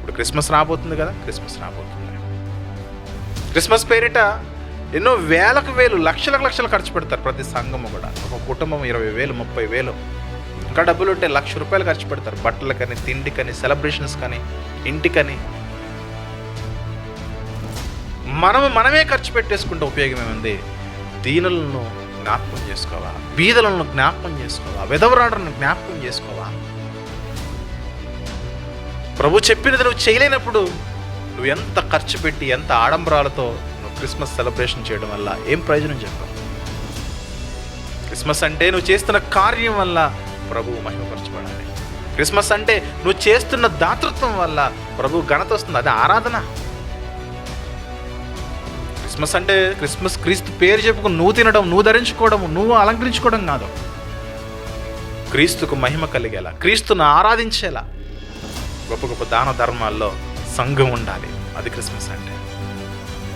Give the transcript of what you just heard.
ఇప్పుడు క్రిస్మస్ రాబోతుంది కదా క్రిస్మస్ రాబోతుంది. క్రిస్మస్ పేరిట ఎన్నో వేలకు వేలు లక్షలకు లక్షలు ఖర్చు పెడతారు ప్రతి సంఘము కూడా. ఒక కుటుంబం ఇరవై వేలు ముప్పై వేలు. ఇంకా డబ్బులు ఉంటే లక్ష రూపాయలు ఖర్చు పెడతారు. బట్టలకని తిండికని సెలబ్రేషన్స్ కానీ ఇంటికని మనము మనమే ఖర్చు పెట్టేసుకుంటే ఉపయోగం ఏముంది? దీనులను జ్ఞాపకం చేసుకోవా బీదలను జ్ఞాపకం చేసుకోవా విధవరాడలను జ్ఞాపకం చేసుకోవా ప్రభు చెప్పినది నువ్వు చేయలేనప్పుడు నువ్వు ఎంత ఖర్చు పెట్టి ఎంత ఆడంబరాలతో నువ్వు క్రిస్మస్ సెలబ్రేషన్ చేయడం వల్ల ఏం ప్రయోజనం చెప్పావు? క్రిస్మస్ అంటే నువ్వు చేస్తున్న కార్యం వల్ల ప్రభువు మహిమపరచబడాలి. క్రిస్మస్ అంటే నువ్వు చేస్తున్న దాతృత్వం వల్ల ప్రభు ఘనత వస్తుంది. అది ఆరాధన. క్రిస్మస్ అంటే క్రిస్మస్ క్రీస్తు పేరు చెప్పుకుని నువ్వు తినడం నువ్వు ధరించుకోవడం నువ్వు అలంకరించుకోవడం కాదు. క్రీస్తుకు మహిమ కలిగేలా క్రీస్తును ఆరాధించేలా. గొప్ప గొప్ప దాన ధర్మాల్లో సంఘం ఉండాలి. అది క్రిస్మస్ అంటే.